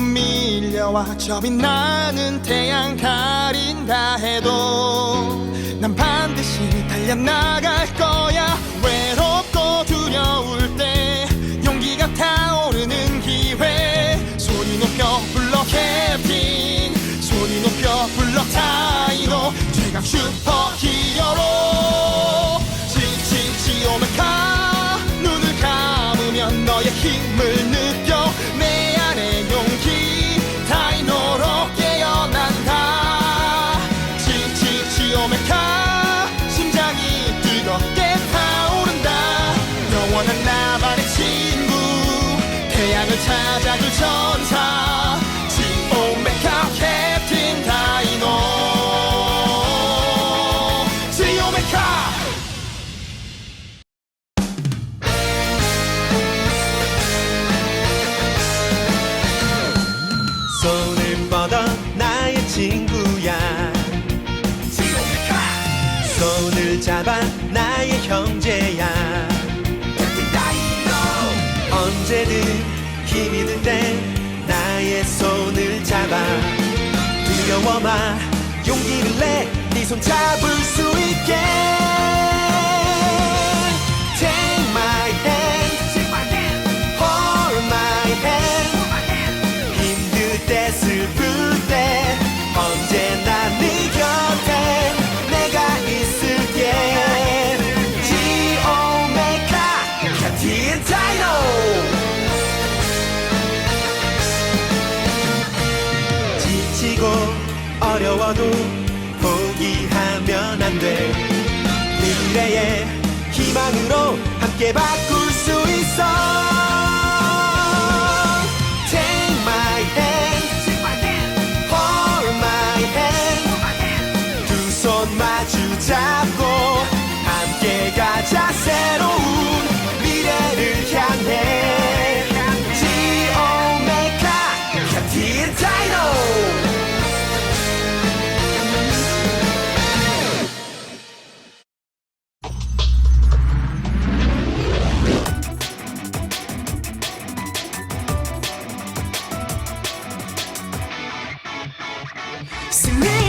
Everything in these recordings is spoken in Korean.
밀려와 저 빛나는 태양 가린다 해도 난 반드시 달려나갈 거야. 외롭고 두려울 때 용기가 타오르는 기회. 소리 높여 불러 캡틴. 소리 높여 불러 타이노. 최강 슈퍼 히어로. 지치 지 오메카. 눈을 감으면 너의 힘을 언제든 힘이 들때 나의 손을 잡아. 두려워 마 용기를 내 네 손 잡을 수 있게. Take my hand Hold my hand. 힘들 때 미래의 희망으로 함께 바꿀 수 Surrender.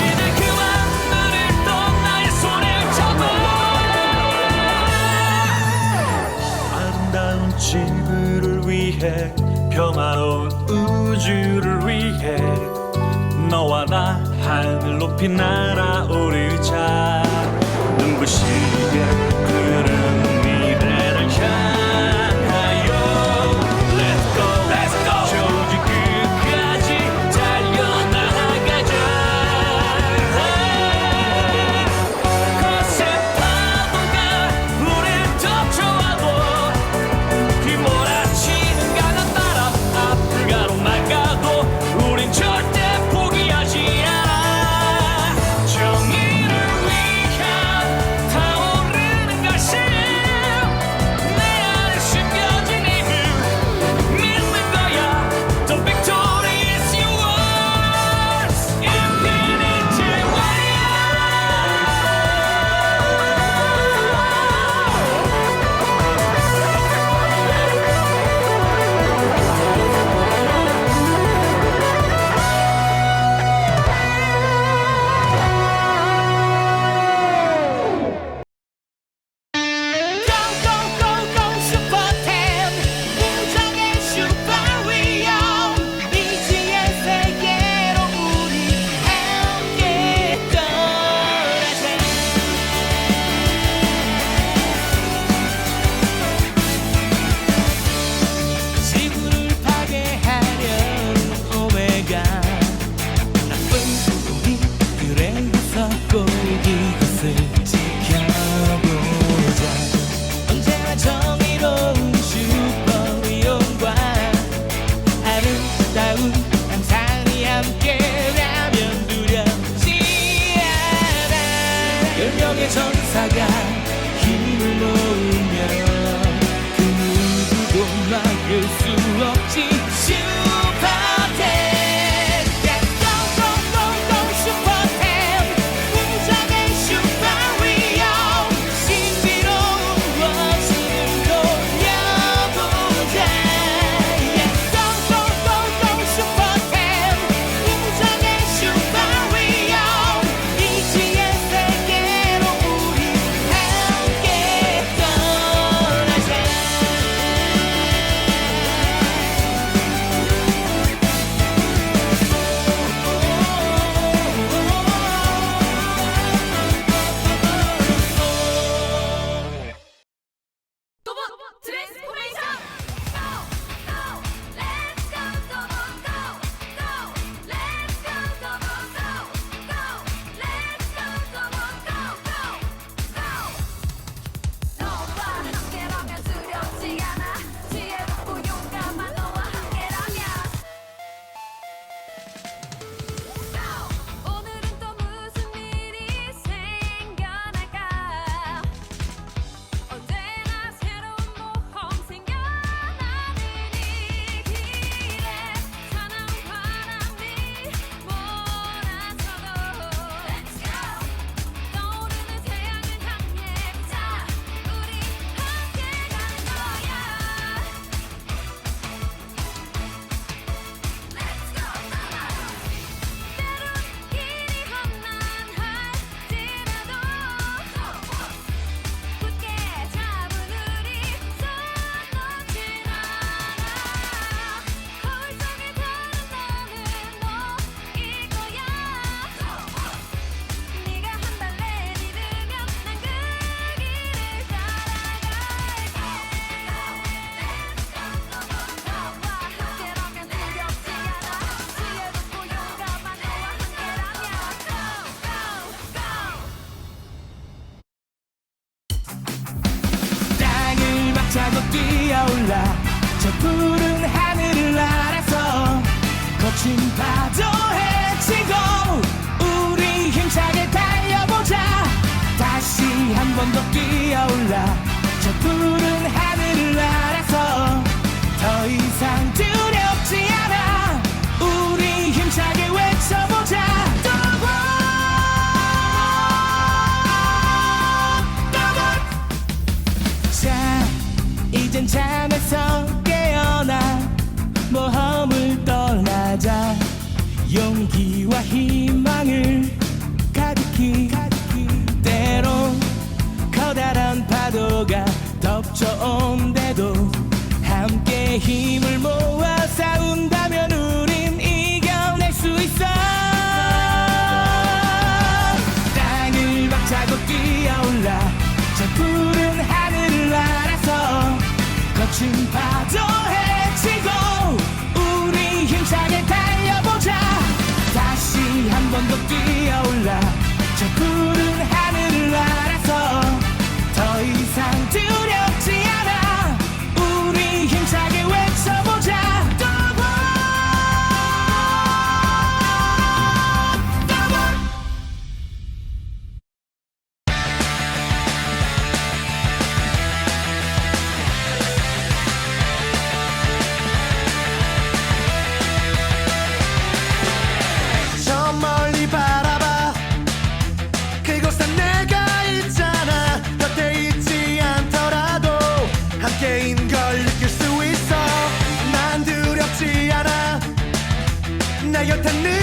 이제 그만 눈을 떠 나의 손을 잡아. 아름다운 지구를 위해 평화로운 우주를 위해 너와 나 하늘 높이 날아오르 함께라면 두렵지 않아. 열 명의 전사가 힘을 모으면 그 누구도 막을 수 없지. 뛰어올라. 저 푸른 하늘을 날아서 거친 파도 헤친 거무 우리 힘차게 달려보자. 다시 한 번 더 뛰어올라. 파도가 덮쳐온대도 함께 힘을 모아 싸운다. 같은 느